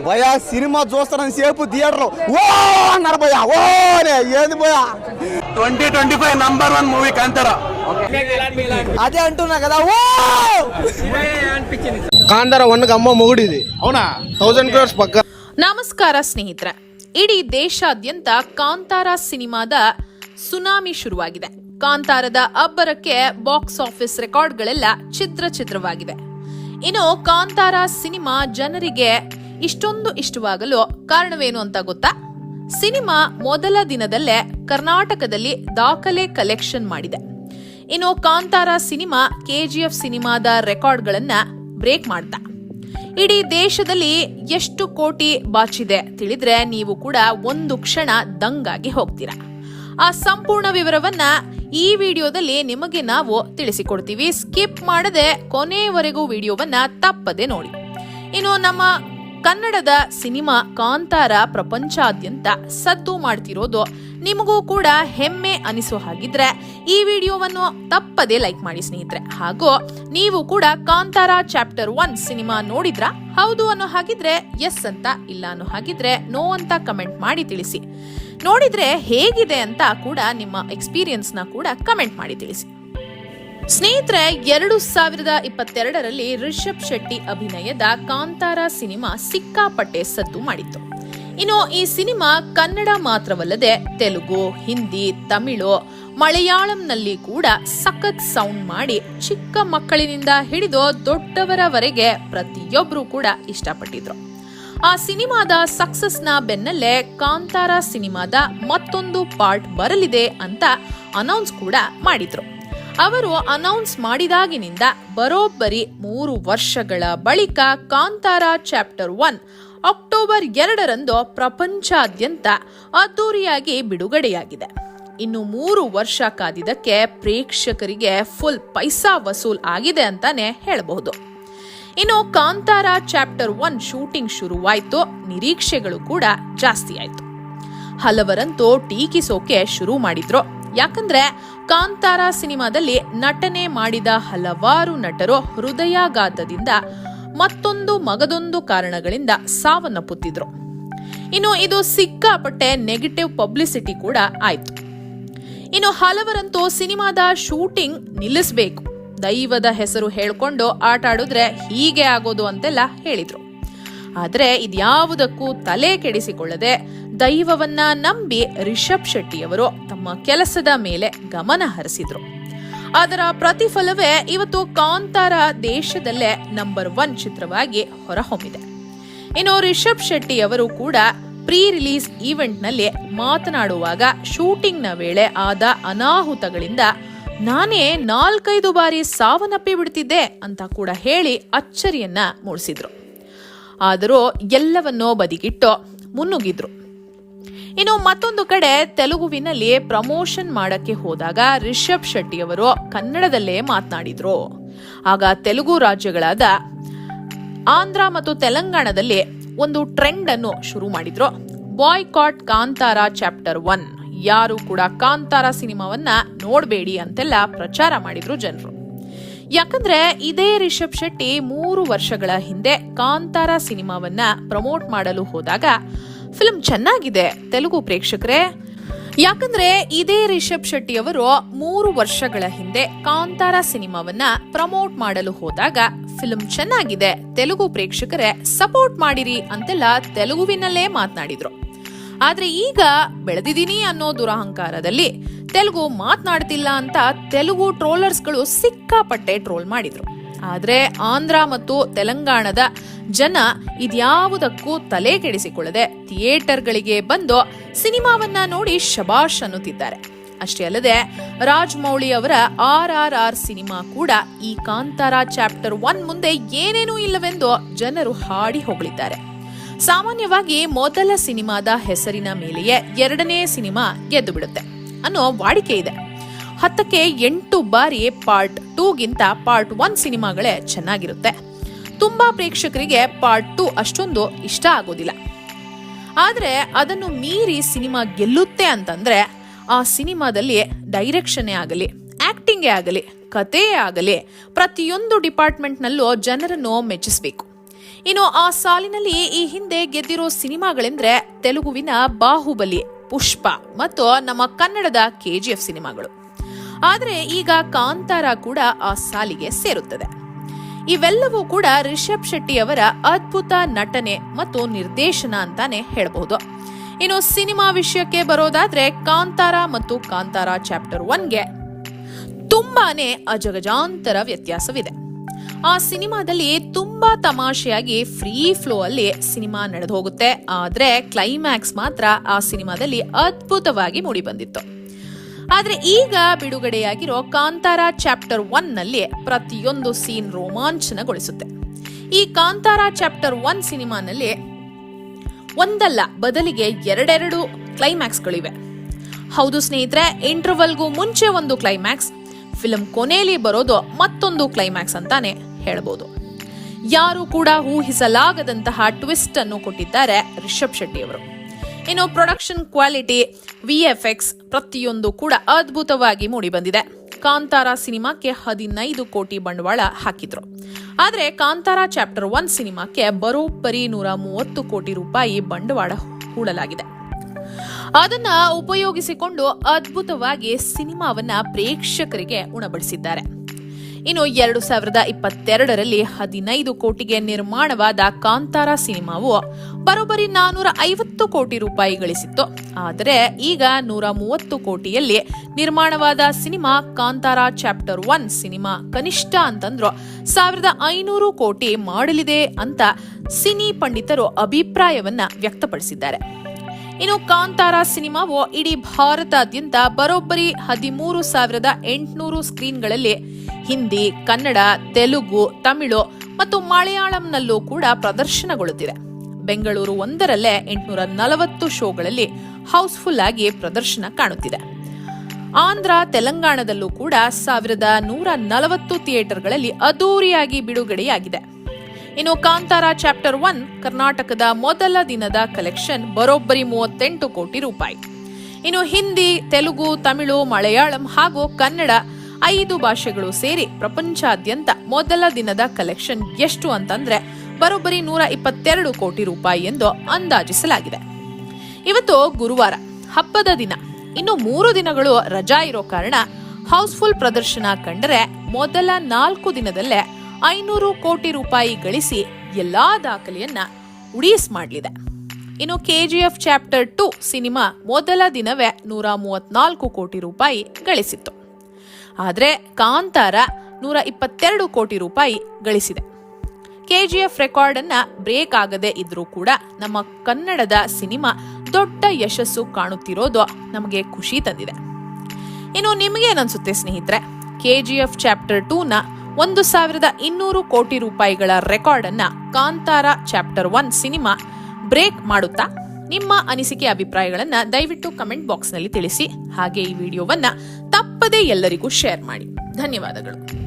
భయ సినిమా చూస్తానని సేపు థియేటర్ ఓ అన్నారు భయ ఓ నే, ఏంది భయ twenty twenty five number one movie Kantara అదే అంటున్నా కదా ఓ ಕಾಂತಾರ ಒನ್ಗೆ ಅಮ್ಮ ಮುಗುಡಿದೆ అవునా ತೌಸಂಡ್ ಕ್ರೋರ್ಸ್ ಪಕ್ಕ ನಮಸ್ಕಾರ ಸ್ನೇಹಿತರೆ ಇಡೀ ದೇಶಾದ್ಯಂತ ಕಾಂತಾರ ಸಿನಿಮಾದ ಸುನಾಮಿ ಶುರುವಾಗಿದೆ ಕಾಂತಾರದ ಅಬ್ಬರಕ್ಕೆ ಬಾಕ್ಸ್ ಆಫೀಸ್ ರೆಕಾರ್ಡ್ಗಳೆಲ್ಲ ಚಿತ್ರ ಚಿತ್ರವಾಗಿದೆ ಇನ್ನು ಕಾಂತಾರ ಸಿನಿಮಾ ಜನರಿಗೆ ಇಷ್ಟೊಂದು ಇಷ್ಟವಾಗಲು ಕಾರಣವೇನು ಅಂತ ಗೊತ್ತಾ? ಸಿನಿಮಾ ಮೊದಲ ದಿನದಲ್ಲೇ ಕರ್ನಾಟಕದಲ್ಲಿ ದಾಖಲೆ ಕಲೆಕ್ಷನ್ ಮಾಡಿದೆ. ಇನ್ನು ಕಾಂತಾರ ಸಿನಿಮಾ ಕೆಜಿಎಫ್ ಸಿನಿಮಾದ ರೆಕಾರ್ಡ್ಗಳನ್ನ ಬ್ರೇಕ್ ಮಾಡ್ತಾ. ಇಡೀ ದೇಶದಲ್ಲಿ ಎಷ್ಟು ಕೋಟಿ ಬಾಚಿದೆ ತಿಳಿದ್ರೆ ನೀವು ಕೂಡ ಒಂದು ಕ್ಷಣ ದಂಗಾಗಿ ಹೋಗ್ತೀರಾ. ಆ ಸಂಪೂರ್ಣ ವಿವರವನ್ನ ಈ ವಿಡಿಯೋದಲ್ಲಿ ನಿಮಗೆ ನಾವು ತಿಳಿಸಿಕೊಡ್ತೀವಿ. ಸ್ಕಿಪ್ ಮಾಡದೆ ಕೊನೆಯವರೆಗೂ ವಿಡಿಯೋವನ್ನ ತಪ್ಪದೆ ನೋಡಿ. ಇನ್ನು ನಮ್ಮ ಕನ್ನಡದ ಸಿನಿಮಾ ಕಾಂತಾರ ಪ್ರಪಂಚಾದ್ಯಂತ ಸದ್ದು ಮಾಡ್ತಿರೋದು ನಿಮಗೂ ಕೂಡ ಹೆಮ್ಮೆ ಅನಿಸೋ ಹಾಗಿದ್ರೆ ಈ ವಿಡಿಯೋವನ್ನು ತಪ್ಪದೆ ಲೈಕ್ ಮಾಡಿ ಸ್ನೇಹಿತರೆ. ಹಾಗೂ ನೀವು ಕೂಡ ಕಾಂತಾರ ಚಾಪ್ಟರ್ ಒನ್ ಸಿನಿಮಾ ನೋಡಿದ್ರಾ? ಹೌದು ಅನ್ನೋ ಹಾಗಿದ್ರೆ ಎಸ್ ಅಂತ, ಇಲ್ಲ ಅನ್ನೋ ಹಾಗಿದ್ರೆ ನೋ ಅಂತ ಕಮೆಂಟ್ ಮಾಡಿ ತಿಳಿಸಿ. ನೋಡಿದ್ರೆ ಹೇಗಿದೆ ಅಂತ ಕೂಡ ನಿಮ್ಮ ಎಕ್ಸ್ಪೀರಿಯನ್ಸ್ನ ಕೂಡ ಕಮೆಂಟ್ ಮಾಡಿ ತಿಳಿಸಿ. ಸ್ನೇಹಿತರೆ, ಎರಡು ಸಾವಿರದ ಇಪ್ಪತ್ತೆರಡರಲ್ಲಿ ರಿಷಬ್ ಶೆಟ್ಟಿ ಅಭಿನಯದ ಕಾಂತಾರ ಸಿನಿಮಾ ಸಿಕ್ಕಾಪಟ್ಟೆ ಸದ್ದು ಮಾಡಿತ್ತು. ಇನ್ನು ಈ ಸಿನಿಮಾ ಕನ್ನಡ ಮಾತ್ರವಲ್ಲದೆ ತೆಲುಗು, ಹಿಂದಿ, ತಮಿಳು, ಮಲಯಾಳಂನಲ್ಲಿ ಕೂಡ ಸಖತ್ ಸೌಂಡ್ ಮಾಡಿ ಚಿಕ್ಕ ಮಕ್ಕಳಿನಿಂದ ಹಿಡಿದು ದೊಡ್ಡವರವರೆಗೆ ಪ್ರತಿಯೊಬ್ಬರು ಕೂಡ ಇಷ್ಟಪಟ್ಟಿದ್ರು. ಆ ಸಿನಿಮಾದ ಸಕ್ಸಸ್ನ ಬೆನ್ನಲ್ಲೇ ಕಾಂತಾರ ಸಿನಿಮಾದ ಮತ್ತೊಂದು ಪಾರ್ಟ್ ಬರಲಿದೆ ಅಂತ ಅನೌನ್ಸ್ ಕೂಡ ಮಾಡಿದ್ರು. ಅವರು ಅನೌನ್ಸ್ ಮಾಡಿದಾಗಿನಿಂದ ಬರೋಬ್ಬರಿ ಮೂರು ವರ್ಷಗಳ ಬಳಿಕ ಕಾಂತಾರ ಚಾಪ್ಟರ್ ಒನ್ ಅಕ್ಟೋಬರ್ ಎರಡರಂದು ಪ್ರಪಂಚಾದ್ಯಂತ ಅದ್ದೂರಿಯಾಗಿ ಬಿಡುಗಡೆಯಾಗಿದೆ. ಇನ್ನು ಮೂರು ವರ್ಷ ಕಾದಿದ್ದಕ್ಕೆ ಪ್ರೇಕ್ಷಕರಿಗೆ ಫುಲ್ ಪೈಸಾ ವಸೂಲ್ ಆಗಿದೆ ಅಂತಾನೆ ಹೇಳಬಹುದು. ಇನ್ನು ಕಾಂತಾರ ಚಾಪ್ಟರ್ ಒನ್ ಶೂಟಿಂಗ್ ಶುರುವಾಯಿತು, ನಿರೀಕ್ಷೆಗಳು ಕೂಡ ಜಾಸ್ತಿ ಆಯ್ತು. ಹಲವರಂತೂ ಟೀಕಿಸೋಕೆ ಶುರು ಮಾಡಿದ್ರು. ಯಾಕಂದ್ರೆ ಕಾಂತಾರ ಸಿನಿಮಾದಲ್ಲಿ ನಟನೆ ಮಾಡಿದ ಹಲವಾರು ನಟರು ಹೃದಯಾಘಾತದಿಂದ ಮತ್ತೊಂದು ಮಗದೊಂದು ಕಾರಣಗಳಿಂದ ಸಾವನ್ನಪ್ಪುತ್ತಿದ್ರು. ಇನ್ನು ಇದು ಸಿಕ್ಕಾಪಟ್ಟೆ ನೆಗೆಟಿವ್ ಪಬ್ಲಿಸಿಟಿ ಕೂಡ ಆಯ್ತು. ಇನ್ನು ಹಲವರಂತೂ ಸಿನಿಮಾದ ಶೂಟಿಂಗ್ ನಿಲ್ಲಿಸಬೇಕು. ದೈವದ ಹೆಸರು ಹೇಳ್ಕೊಂಡು ಆಟ ಆಡಿದ್ರೆ ಹೀಗೆ ಆಗೋದು ಅಂತೆಲ್ಲ ಹೇಳಿದ್ರು. ಆದ್ರೆ ಇದ್ಯಾವುದಕ್ಕೂ ತಲೆ ಕೆಡಿಸಿಕೊಳ್ಳದೆ ದೈವವನ್ನ ನಂಬಿ ರಿಷಬ್ ಶೆಟ್ಟಿಯವರು ತಮ್ಮ ಕೆಲಸದ ಮೇಲೆ ಗಮನ ಹರಿಸಿದ್ರು. ಅದರ ಪ್ರತಿಫಲವೇ ಇವತ್ತು ಕಾಂತಾರ ದೇಶದಲ್ಲೇ ನಂಬರ್ ಒನ್ ಚಿತ್ರವಾಗಿ ಹೊರಹೊಮ್ಮಿದೆ. ಇನ್ನು ರಿಷಬ್ ಶೆಟ್ಟಿ ಅವರು ಕೂಡ ಪ್ರೀ ರಿಲೀಸ್ ಈವೆಂಟ್ನಲ್ಲಿ ಮಾತನಾಡುವಾಗ ಶೂಟಿಂಗ್ನ ವೇಳೆ ಆದ ಅನಾಹುತಗಳಿಂದ ನಾನೇ ನಾಲ್ಕೈದು ಬಾರಿ ಸಾವನ್ನಪ್ಪಿ ಬಿಡ್ತಿದ್ದೆ ಅಂತ ಕೂಡ ಹೇಳಿ ಅಚ್ಚರಿಯನ್ನ ಮೂಡಿಸಿದ್ರು. ಆದರೂ ಎಲ್ಲವನ್ನೋ ಬದಿಗಿಟ್ಟು ಮುನ್ನುಗ್ಗಿದ್ರು. ಇನ್ನು ಮತ್ತೊಂದು ಕಡೆ ತೆಲುಗುವಿನಲ್ಲಿ ಪ್ರಮೋಷನ್ ಮಾಡಕ್ಕೆ ಹೋದಾಗ ರಿಷಬ್ ಶೆಟ್ಟಿ ಅವರು ಕನ್ನಡದಲ್ಲೇ ಮಾತನಾಡಿದ್ರು. ಆಗ ತೆಲುಗು ರಾಜ್ಯಗಳಾದ ಆಂಧ್ರ ಮತ್ತು ತೆಲಂಗಾಣದಲ್ಲಿ ಒಂದು ಟ್ರೆಂಡ್ ಅನ್ನು ಶುರು ಮಾಡಿದ್ರು. Boycott Kantara chapter one ಯಾರು ಕೂಡ ಕಾಂತಾರ ಸಿನಿಮಾವನ್ನ ನೋಡಬೇಡಿ ಅಂತೆಲ್ಲ ಪ್ರಚಾರ ಮಾಡಿದ್ರು ಜನರು. ಯಾಕಂದ್ರೆ ಇದೇ ರಿಷಬ್ ಶೆಟ್ಟಿ ಮೂರು ವರ್ಷಗಳ ಹಿಂದೆ ಕಾಂತಾರ ಸಿನಿಮಾವನ್ನ ಪ್ರಮೋಟ್ ಮಾಡಲು ಹೋದಾಗ ಫಿಲ್ಮ್ ಚೆನ್ನಾಗಿದೆ, ತೆಲುಗು ಪ್ರೇಕ್ಷಕರೇ. ಯಾಕಂದ್ರೆ ಇದೇ ರಿಷಬ್ ಶೆಟ್ಟಿ ಅವರು ಮೂರು ವರ್ಷಗಳ ಹಿಂದೆ ಕಾಂತಾರ ಸಿನಿಮಾವನ್ನ ಪ್ರಮೋಟ್ ಮಾಡಲು ಹೋದಾಗ ಫಿಲ್ಮ್ ಚೆನ್ನಾಗಿದೆ, ತೆಲುಗು ಪ್ರೇಕ್ಷಕರೇ ಸಪೋರ್ಟ್ ಮಾಡಿರಿ ಅಂತೆಲ್ಲ ತೆಲುಗುವಿನಲ್ಲೇ ಮಾತನಾಡಿದ್ರು. ಆದ್ರೆ ಈಗ ಬೆಳೆದಿದ್ದೀನಿ ಅನ್ನೋ ದುರಹಂಕಾರದಲ್ಲಿ ತೆಲುಗು ಮಾತನಾಡ್ತಿಲ್ಲ ಅಂತ ತೆಲುಗು ಟ್ರೋಲರ್ಸ್ಗಳು ಸಿಕ್ಕಾಪಟ್ಟೆ ಟ್ರೋಲ್ ಮಾಡಿದ್ರು. ಆದ್ರೆ ಆಂಧ್ರ ಮತ್ತು ತೆಲಂಗಾಣದ ಜನ ಇದ್ಯಾವುದಕ್ಕೂ ತಲೆ ಕೆಡಿಸಿಕೊಳ್ಳದೆ ಥಿಯೇಟರ್ಗಳಿಗೆ ಬಂದು ಸಿನಿಮಾವನ್ನ ನೋಡಿ ಶಬಾಷ್ ಅನ್ನುತ್ತಿದ್ದಾರೆ. ಅಷ್ಟೇ ಅಲ್ಲದೆ ರಾಜ್ಮೌಳಿ ಅವರ ಆರ್ ಆರ್ ಆರ್ ಸಿನಿಮಾ ಕೂಡ ಈ ಕಾಂತಾರ ಚಾಪ್ಟರ್ ಒನ್ ಮುಂದೆ ಏನೇನೂ ಇಲ್ಲವೆಂದು ಜನರು ಹಾಡಿ ಹೊಗಳಿದ್ದಾರೆ. ಸಾಮಾನ್ಯವಾಗಿ ಮೊದಲ ಸಿನಿಮಾದ ಹೆಸರಿನ ಮೇಲೆಯೇ ಎರಡನೇ ಸಿನಿಮಾ ಗೆದ್ದು ಬಿಡುತ್ತೆ ಅನ್ನೋ ವಾಡಿಕೆ ಇದೆ. ಹತ್ತಕ್ಕೆ ಎಂಟು ಬಾರಿ ಪಾರ್ಟ್ ಟೂಗಿಂತ ಪಾರ್ಟ್ ಒನ್ ಸಿನಿಮಾಗಳೇ ಚೆನ್ನಾಗಿರುತ್ತೆ. ತುಂಬಾ ಪ್ರೇಕ್ಷಕರಿಗೆ ಪಾರ್ಟ್ ಟು ಅಷ್ಟೊಂದು ಇಷ್ಟ ಆಗೋದಿಲ್ಲ. ಆದ್ರೆ ಅದನ್ನು ಮೀರಿ ಸಿನಿಮಾ ಗೆಲ್ಲುತ್ತೆ ಅಂತಂದ್ರೆ ಆ ಸಿನಿಮಾದಲ್ಲಿ ಡೈರೆಕ್ಷನ್ನೇ ಆಗಲಿ ಆಕ್ಟಿಂಗೇ ಆಗಲಿ, ಕಥೆಯೇ ಆಗಲಿ ಪ್ರತಿಯೊಂದು ಡಿಪಾರ್ಟ್ಮೆಂಟ್ನಲ್ಲೂ ಜನರನ್ನು ಮೆಚ್ಚಿಸಬೇಕು. ಇನ್ನು ಆ ಸಾಲಿನಲ್ಲಿ ಈ ಹಿಂದೆ ಗೆದ್ದಿರೋ ಸಿನಿಮಾಗಳೆಂದ್ರೆ ತೆಲುಗುವಿನ ಬಾಹುಬಲಿ, ಪುಷ್ಪ ಮತ್ತು ನಮ್ಮ ಕನ್ನಡದ ಕೆಜಿಎಫ್ ಸಿನಿಮಾಗಳು. ಆದರೆ ಈಗ ಕಾಂತಾರ ಕೂಡ ಆ ಸಾಲಿಗೆ ಸೇರುತ್ತದೆ. ಇವೆಲ್ಲವೂ ಕೂಡ ರಿಷಬ್ ಶೆಟ್ಟಿ ಅವರ ಅದ್ಭುತ ನಟನೆ ಮತ್ತು ನಿರ್ದೇಶನ ಅಂತಾನೆ ಹೇಳಬಹುದು. ಇನ್ನು ಸಿನಿಮಾ ವಿಷಯಕ್ಕೆ ಬರೋದಾದ್ರೆ ಕಾಂತಾರ ಮತ್ತು ಕಾಂತಾರ ಚಾಪ್ಟರ್ ಒನ್ಗೆ ತುಂಬಾನೇ ಅಜಗಜಾಂತರ ವ್ಯತ್ಯಾಸವಿದೆ. ಆ ಸಿನಿಮಾದಲ್ಲಿ ತುಂಬಾ ತಮಾಷೆಯಾಗಿ ಫ್ರೀ ಫ್ಲೋ ಅಲ್ಲಿ ಸಿನಿಮಾ ನಡೆದು ಹೋಗುತ್ತೆ ಆದ್ರೆ ಕ್ಲೈಮ್ಯಾಕ್ಸ್ ಮಾತ್ರ ಆ ಸಿನಿಮಾದಲ್ಲಿ ಅದ್ಭುತವಾಗಿ ಮೂಡಿ ಬಂದಿತ್ತು ಆದ್ರೆ ಈಗ ಬಿಡುಗಡೆಯಾಗಿರೋ ಕಾಂತಾರ ಚಾಪ್ಟರ್ ಒನ್ನಲ್ಲಿ ಪ್ರತಿಯೊಂದು ಸೀನ್ ರೋಮಾಂಚನಗೊಳಿಸುತ್ತೆ. ಈ ಕಾಂತಾರ ಚಾಪ್ಟರ್ ಒನ್ ಸಿನಿಮಾನಲ್ಲಿ ಒಂದಲ್ಲ, ಬದಲಿಗೆ ಎರಡೆರಡು ಕ್ಲೈಮ್ಯಾಕ್ಸ್ಗಳಿವೆ ಹೌದು ಸ್ನೇಹಿತರೆ ಇಂಟರ್ವಲ್ಗೂ ಮುಂಚೆ ಒಂದು ಕ್ಲೈಮ್ಯಾಕ್ಸ್ ಫಿಲಂ ಕೊನೆಯಲ್ಲಿ ಬರೋದು ಮತ್ತೊಂದು ಕ್ಲೈಮ್ಯಾಕ್ಸ್ ಅಂತಾನೆ ಹೇಳ್ಬೋದು. ಯಾರು ಕೂಡ ಊಹಿಸಲಾಗದಂತಹ ಟ್ವಿಸ್ಟ್ ಅನ್ನು ಕೊಟ್ಟಿದ್ದಾರೆ ರಿಷಬ್ ಶೆಟ್ಟಿ ಅವರು ಇನ್ನು ಪ್ರೊಡಕ್ಷನ್ ಕ್ವಾಲಿಟಿ ವಿ ಪ್ರತಿಯೊಂದು ಕೂಡ ಅದ್ಭುತವಾಗಿ ಮೂಡಿಬಂದಿದೆ. ಕಾಂತಾರ ಸಿನಿಮಾಕ್ಕೆ ಹದಿನೈದು ಕೋಟಿ ಬಂಡವಾಳ ಹಾಕಿದ್ರು. ಆದರೆ ಕಾಂತಾರ ಚಾಪ್ಟರ್ ಒನ್ ಸಿನಿಮಾಕ್ಕೆ ಬರೋಬ್ಬರಿ ನೂರ ಮೂವತ್ತು ಕೋಟಿ ರೂಪಾಯಿ ಬಂಡವಾಳ ಹೂಡಲಾಗಿದೆ. ಅದನ್ನ ಉಪಯೋಗಿಸಿಕೊಂಡು ಅದ್ಭುತವಾಗಿ ಸಿನಿಮಾವನ್ನ ಪ್ರೇಕ್ಷಕರಿಗೆ ಉಣಬಡಿಸಿದ್ದಾರೆ. ಇನ್ನು ಎರಡು ಸಾವಿರದ ಇಪ್ಪತ್ತೆರಡರಲ್ಲಿ ಹದಿನೈದು ಕೋಟಿಗೆ ನಿರ್ಮಾಣವಾದ ಕಾಂತಾರ ಸಿನಿಮಾವು ಬರೋಬ್ಬರಿ ನಾನೂರ ಐವತ್ತು ಕೋಟಿ ರೂಪಾಯಿ ಗಳಿಸಿತ್ತು. ಆದರೆ ಈಗ ನೂರ ಮೂವತ್ತು ಕೋಟಿಯಲ್ಲಿ ನಿರ್ಮಾಣವಾದ ಸಿನಿಮಾ ಕಾಂತಾರ ಚಾಪ್ಟರ್ ಒನ್ ಸಿನಿಮಾ ಕನಿಷ್ಠ ಅಂತಂದ್ರು ಸಾವಿರದ ಐನೂರು ಕೋಟಿ ಮಾಡಲಿದೆ ಅಂತ ಸಿನಿ ಪಂಡಿತರು ಅಭಿಪ್ರಾಯವನ್ನ ವ್ಯಕ್ತಪಡಿಸಿದ್ದಾರೆ. ಇನ್ನು ಕಾಂತಾರ ಸಿನಿಮಾವು ಇಡೀ ಭಾರತಾದ್ಯಂತ ಬರೋಬ್ಬರಿ ಹದಿಮೂರು ಸಾವಿರದ ಎಂಟುನೂರು ಸ್ಕ್ರೀನ್ಗಳಲ್ಲಿ ಹಿಂದಿ, ಕನ್ನಡ, ತೆಲುಗು, ತಮಿಳು ಮತ್ತು ಮಲಯಾಳಂನಲ್ಲೂ ಕೂಡ ಪ್ರದರ್ಶನಗೊಳ್ಳುತ್ತಿದೆ. ಬೆಂಗಳೂರು ಒಂದರಲ್ಲೇ ಎಂಟುನೂರ ನಲವತ್ತು ಶೋಗಳಲ್ಲಿ ಹೌಸ್ಫುಲ್ ಆಗಿ ಪ್ರದರ್ಶನ ಕಾಣುತ್ತಿದೆ. ಆಂಧ್ರ, ತೆಲಂಗಾಣದಲ್ಲೂ ಕೂಡ ಸಾವಿರದ ನೂರ ನಲವತ್ತು ಥಿಯೇಟರ್ಗಳಲ್ಲಿ ಅದ್ದೂರಿಯಾಗಿ ಬಿಡುಗಡೆಯಾಗಿದೆ. ಇನ್ನು ಕಾಂತಾರ ಚಾಪ್ಟರ್ ಒನ್, ಕರ್ನಾಟಕದ ಮೊದಲ ದಿನದ ಕಲೆಕ್ಷನ್, ಬರೋಬ್ಬರಿ ಮೂವತ್ತೆಂಟು ಕೋಟಿ ರೂಪಾಯಿ. ಇನ್ನು ಹಿಂದಿ, ತೆಲುಗು, ತಮಿಳು, ಮಲಯಾಳಂ ಹಾಗೂ ಕನ್ನಡ ಐದು ಭಾಷೆಗಳು ಸೇರಿ ಪ್ರಪಂಚಾದ್ಯಂತ ಮೊದಲ ದಿನದ ಕಲೆಕ್ಷನ್ ಎಷ್ಟು ಅಂತಂದ್ರೆ ಬರೋಬ್ಬರಿ ನೂರ ಇಪ್ಪತ್ತೆರಡು ಕೋಟಿ ರೂಪಾಯಿ ಎಂದು ಅಂದಾಜಿಸಲಾಗಿದೆ. ಇವತ್ತು ಗುರುವಾರ, ಹಬ್ಬದ ದಿನ. ಇನ್ನು ಮೂರು ದಿನಗಳು ರಜಾ ಇರೋ ಕಾರಣ ಹೌಸ್ಫುಲ್ ಪ್ರದರ್ಶನ ಕಂಡರೆ ಮೊದಲ ನಾಲ್ಕು ದಿನದಲ್ಲೇ ಐನೂರು ಕೋಟಿ ರೂಪಾಯಿ ಗಳಿಸಿ ಎಲ್ಲಾ ದಾಖಲೆಯನ್ನ ಉಡೀಸ್ ಮಾಡಲಿದೆ. ಇನ್ನು ಕೆಜಿಎಫ್ ಚಾಪ್ಟರ್ ಟು ಸಿನಿಮಾ ಮೊದಲ ದಿನವೇ ನೂರ ಮೂವತ್ನಾಲ್ಕು ಕೋಟಿ ರೂಪಾಯಿ ಗಳಿಸಿತ್ತು. ಆದರೆ ಕಾಂತಾರ ನೂರ ಇಪ್ಪತ್ತೆರಡು ಕೋಟಿ ರೂಪಾಯಿ ಗಳಿಸಿದೆ. ಕೆಜಿಎಫ್ ರೆಕಾರ್ಡ್ ಅನ್ನ ಬ್ರೇಕ್ ಆಗದೆ ಇದ್ರೂ ಕೂಡ ನಮ್ಮ ಕನ್ನಡದ ಸಿನಿಮಾ ದೊಡ್ಡ ಯಶಸ್ಸು ಕಾಣುತ್ತಿರೋದು ನಮಗೆ ಖುಷಿ ತಂದಿದೆ. ಇನ್ನು ನಿಮಗೆ ಏನನ್ಸುತ್ತೆ ಸ್ನೇಹಿತರೆ? ಕೆಜಿಎಫ್ ಚಾಪ್ಟರ್ ಟೂನ ಒಂದು ಸಾವಿರದ ಇನ್ನೂರು ಕೋಟಿ ರೂಪಾಯಿಗಳ ರೆಕಾರ್ಡ್ ಅನ್ನ ಕಾಂತಾರ ಚಾಪ್ಟರ್ ಒನ್ ಸಿನಿಮಾ ಬ್ರೇಕ್ ಮಾಡುತ್ತಾ? ನಿಮ್ಮ ಅನಿಸಿಕೆ ಅಭಿಪ್ರಾಯಗಳನ್ನು ದಯವಿಟ್ಟು ಕಮೆಂಟ್ ಬಾಕ್ಸ್ನಲ್ಲಿ ತಿಳಿಸಿ. ಹಾಗೆ ಈ ವಿಡಿಯೋವನ್ನ ತಪ್ಪದೇ ಎಲ್ಲರಿಗೂ ಶೇರ್ ಮಾಡಿ. ಧನ್ಯವಾದಗಳು.